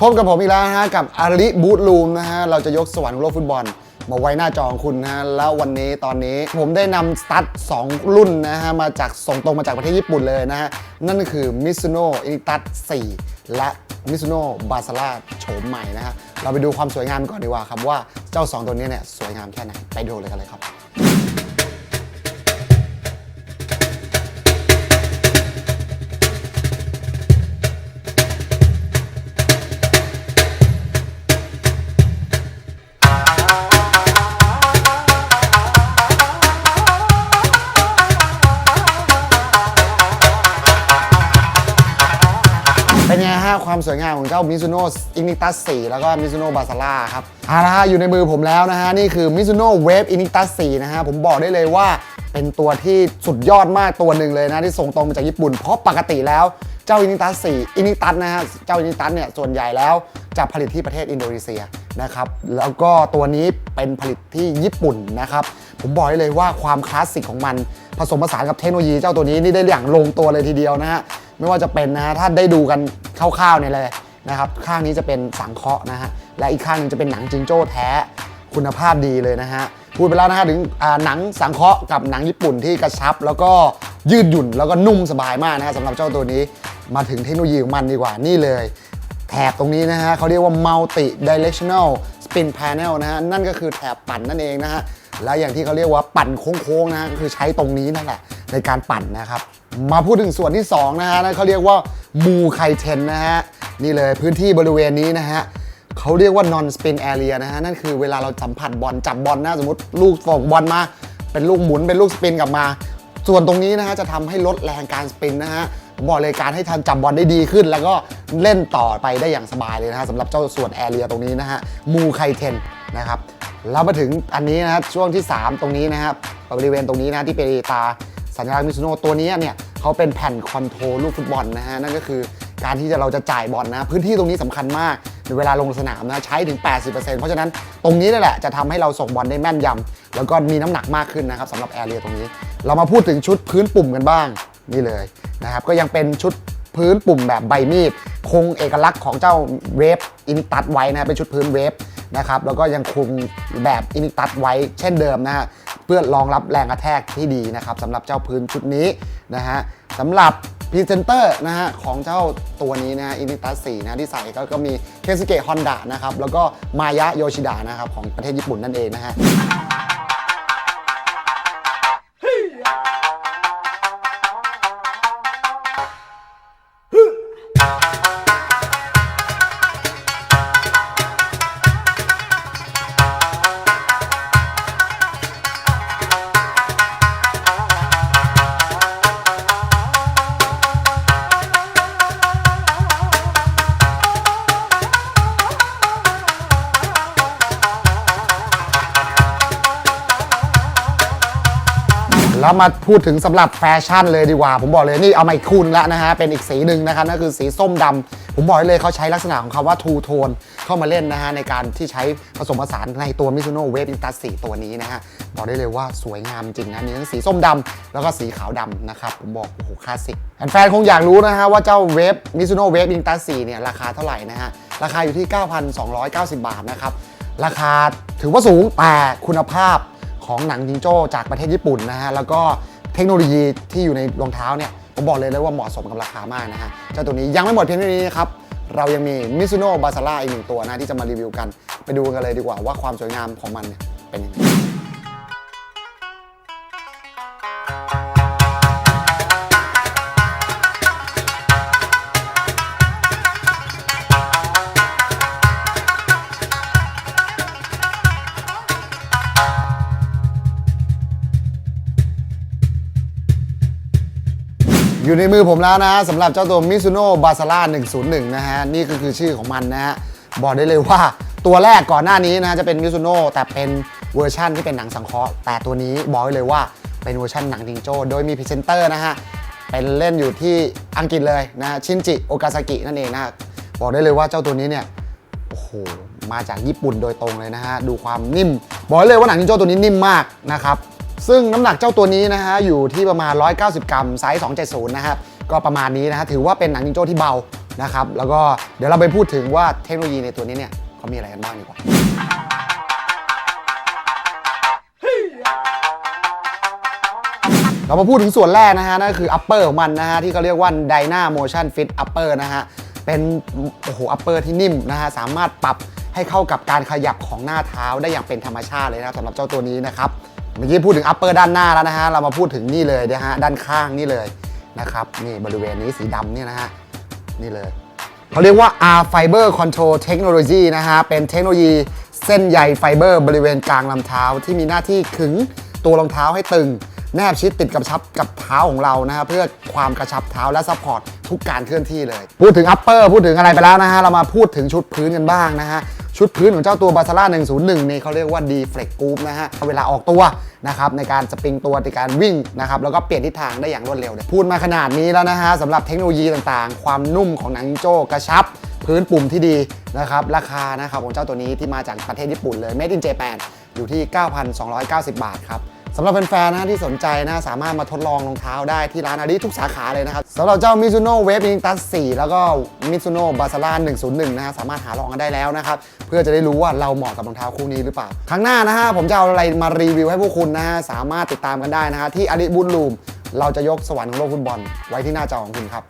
พบกับผมอีกแล้วนะฮะกับอาริบูธลูมนะฮะเราจะยกสวรรค์โลกฟุตบอล มาไว้หน้าจอของคุณนะฮะแล้ววันนี้ตอนนี้ผมได้นำสตั๊ด2 รุ่นนะฮะมาจากส่งตรงมาจากประเทศญี่ปุ่นเลยนะฮะนั่นก็คือมิ u ุโน่อินิตัส4และมิ u ุโน่บาซาร่าโฉมใหม่นะฮะเราไปดูความสวยงามก่อนดีกว่าครับว่าเจ้า 2 ตัวนี้เนี่ยสวยงามแค่ไหนไปดูเลยกันเลยครับ ความสวยงามของเจ้า Mizuno Ignitas 4แล้วก็ Mizuno b a s a r a ครับเอาละฮะอยู่ในมือผมแล้วนะฮะ นี่คือ Mizuno Wave Ignitas 4นะฮะ ผมบอกได้เลยว่าเป็นตัวที่สุดยอดมากตัวหนึ่งเลยนะ ที่ส่งตรงมาจากญี่ปุ่น เพราะปกติแล้วเจ้า Ignitas 4 Ignitas นะฮะ เจ้า Ignitas เนี่ยส่วนใหญ่แล้วจะผลิตที่ประเทศอินโดนีเซียนะครับ แล้วก็ตัวนี้เป็นผลิตที่ญี่ปุ่นนะครับ ผมบอกได้เลยว่าความคลาสสิกของมันผสมผสานกับเทคโนโลยีเจ้าตัวนี้นี่ได้อย่างลงตัวเลยทีเดียวนะฮะ ไม่ว่าจะเป็นนะฮะถ้าได้ดูกันคร่าวๆเนี่ยเลยนะครับข้างนี้จะเป็นสังเคราะห์นะฮะและอีกข้างหนึงจะเป็นหนังจิงโจ้แท้คุณภาพดีเลยนะฮะพูดไปแล้วนะฮะถึงหนังสังเคราะห์กับหนังญี่ปุ่นที่กระชับ แล้วก็ยืดหยุ่นแล้วก็นุ่มสบายมากนะฮะสำหรับเจ้าตัวนี้มาถึงเทคโนโลยีของมันดีกว่านี่เลยแถบตรงนี้นะฮะเขาเรียกว่า multi directional spin panel นะฮะนั่นก็คือแถบปั่นนั่นเองนะฮะ แล้วอย่างที่เขาเรียกว่าปั่นโค้งๆนะฮะก็คือใช้ตรงนี้นั่นแหละในการปั่นนะครับ มาพูดถึงส่วนที่2นะฮะนั่นเขาเรียกว่ามูไคเทนนะฮะนี่เลยพื้นที่บริเวณนี้นะฮะเขาเรียกว่า non spin area นะฮะนั่นคือเวลาเราสัมผัสบอลจับบอลนะสมมติลูกส่งบอลมา เป็นลูกหมุนเป็นลูกสปินกลับมา ส่วนตรงนี้นะฮะจะทำให้ลดแรงการสปินนะฮะผมบอกเลยการให้ทันจับบอลได้ดีขึ้น แล้วก็เล่นต่อไปได้อย่างสบายเลยนะฮะสำหรับเจ้าส่วนแอเรียตรงนี้นะฮะมูไคเทนนะครับ แล้วมาถึงอันนี้นะฮะช่วงที่ 3 ตรงนี้นะครับบริเวณตรงนี้นะที่เป็นตาสัญลักษณ์มิซูโน่ตัวนี้เนี่ยเขาเป็นแผ่นคอนโทรลลูกฟุตบอลนะฮะนั่นก็คือการที่จะเราจะจ่ายบอลนะพื้นที่ตรงนี้สำคัญมากในเวลาลงสนามนะใช้ถึง 80%เพราะฉะนั้นตรงนี้นั่แหละจะทำให้เราส่งบอลได้แม่นยำแล้วก็มีน้ำหนักมากขึ้นนะครับสำหรับแอเรียตรงนี้ เรามาพูดถึงชุดพื้นปุ่มกันบ้างนี่เลยนะครับก็ยังเป็นชุดพื้นปุ่มแบบใบมีดคงเอกลักษณ์ของเจ้าเวฟอินตัสไว้นะเป็นชุดพื้นเวฟ นะครับแล้วก็ยังคงแบบอินิตัสไว้เช่นเดิมนะฮะเพื่อรองรับแรงกระแทกที่ดีนะครับสำหรับเจ้าพื้นชุดนี้นะฮะสำหรับพรีเซนเตอร์นะฮะของเจ้าตัวนี้นะฮะอินิตัส4นะที่ใส่ก็ก็มีเคสเกะฮอนดะนะครับแล้วก็มายะโยชิดะนะครับของประเทศญี่ปุ่นนั่นเองนะฮะ แล้วมาพูดถึงสำหรับแฟชั่นเลยดีกว่า ผมบอกเลยนี่เอามาอีกคู่นึงแล้วนะฮะ เป็นอีกสีหนึ่งนะครับนั่นคือสีส้มดำผมบอกได้เลยเขาใช้ลักษณะของคำว่าทูโทนเข้ามาเล่นนะฮะ ในการที่ใช้ผสมผสานในตัว Mizuno Wave Intas 4ตัวนี้นะฮะ บอกได้เลยว่าสวยงามจริงนะมีทั้งสีส้มดำแล้วก็สีขาวดำนะครับผมบอกโอ้โหคลาสสิกแฟนๆคงอยากรู้นะฮะว่าเจ้า Wave Mizuno Wave Intas 4เนี่ยราคาเท่าไหร่นะฮะราคาอยู่ที่ 9,290 บาทนะครับราคาถือว่าสูงแต่คุณภาพ ของหนังจิงโจ้จากประเทศญี่ปุ่นนะฮะแล้วก็เทคโนโลยีที่อยู่ในรองเท้าเนี่ยผมบอกเลยเลยว่าเหมาะสมกับราคามากนะฮะเจ้าตัวนี้ยังไม่หมดเพียงเท่านี้นะครับเรายังมีมิซูโน่บาซาร่าอีกหนึ่งตัวนะที่จะมารีวิวกัน ไปดูกันเลยดีกว่าว่าความสวยงามของมันเนี่ยเป็นยังไง อยู่ในมือผมแล้วนะสำหรับเจ้าตัว Mizuno b a s a r a 101 นะฮะ นี่ก็คือชื่อของมันนะฮะ บอกได้เลยว่าตัวแรกก่อนหน้านี้นะจะเป็น Mizuno แต่เป็นเวอร์ชั่นที่เป็นหนังสังเคราะห์แต่ตัวนี้บอกได้เลยว่าเป็นเวอร์ชันหนังจิงโจ้โดยมีพรีเซนเตอร์นะฮะ เป็นเล่นอยู่ที่อังกฤษเลยนะฮะชินจิโอกาซากินั่นเองนะบอกได้เลยว่าเจ้าตัวนี้เนี่ยโอ้โหมาจากญี่ปุ่นโดยตรงเลยนะฮะดูความนิ่ม บอกได้เลยว่าหนังจิงโจ้ตัวนี้นิ่มมากนะครับ ซึ่งน้ำหนักเจ้าตัวนี้นะฮะอยู่ที่ประมาณ 190 กรัมไซส์ 270 นะครับ ก็ประมาณนี้นะฮะถือว่าเป็นหนังจิงโจ้ที่เบานะครับ แล้วก็เดี๋ยวเราไปพูดถึงว่าเทคโนโลยีในตัวนี้เนี่ยเขามีอะไรกันบ้างดีกว่า เรามาพูดถึงส่วนแรกนะฮะนั่นก็คือ upper ของมันนะฮะที่เขาเรียกว่า Dyna Motion Fit Upper นะฮะเป็นโอ้โห upper ที่นิ่มนะฮะสามารถปรับให้เข้ากับการขยับของหน้าเท้าได้อย่างเป็นธรรมชาติเลยนะครับสำหรับเจ้าตัวนี้นะครับ เมื่อกี้พูดถึง upper ด้านหน้าแล้วนะฮะ เรามาพูดถึงนี่เลยนะฮะ ด้านข้างนี่เลยนะครับ นี่บริเวณนี้สีดำเนี่ยนะฮะ นี่เลย เขาเรียกว่า R Fiber Control Technology นะฮะ เป็นเทคโนโลยีเส้นใยไฟเบอร์บริเวณกลางลำเท้าที่มีหน้าที่ขึงตัวรองเท้าให้ตึง แนบชิดติดกับชับกับเท้าของเรานะฮะเพื่อความกระชับเท้าและซัพพอร์ตทุกการเคลื่อนที่เลย พูดถึง upper พูดถึงอะไรไปแล้วนะฮะ เรามาพูดถึงชุดพื้นกันบ้างนะฮะ ชุดพื้นของเจ้าตัวบาซาร่า101นี่เขาเรียกว่า D Flex Group นะฮะ เวลาออกตัวนะครับในการสปริงตัวในการวิ่งนะครับแล้วก็เปลี่ยนทิศทางได้อย่างรวดเร็วเนี่ยพูดมาขนาดนี้แล้วนะฮะสำหรับเทคโนโลยีต่างๆ ความนุ่มของหนังโจ้กระชับ พื้นปุ่มที่ดีนะครับราคานะครับของเจ้าตัวนี้ที่มาจากประเทศญี่ปุ่นเลย Made in Japan อยู่ที่ 9,290 บาทครับ สำหรับแฟนๆนะที่สนใจนะสามารถมาทดลองรองเท้าได้ที่ร้านอาริทุกสาขาเลยนะครับสำหรับเจ้า Mizuno Wave Intas 4 แล้วก็ Mizuno Basara 101 นะฮะสามารถหาลองกันได้แล้วนะครับ เพื่อจะได้รู้ว่าเราเหมาะกับรองเท้าคู่นี้หรือเปล่า ครั้งหน้านะฮะผมจะเอาอะไรมารีวิวให้พวกคุณนะฮะสามารถติดตามกันได้นะฮะที่อาริบุญลูมเราจะยกสวรรค์ของโลกฟุตบอลไว้ที่หน้าจอของคุณครับ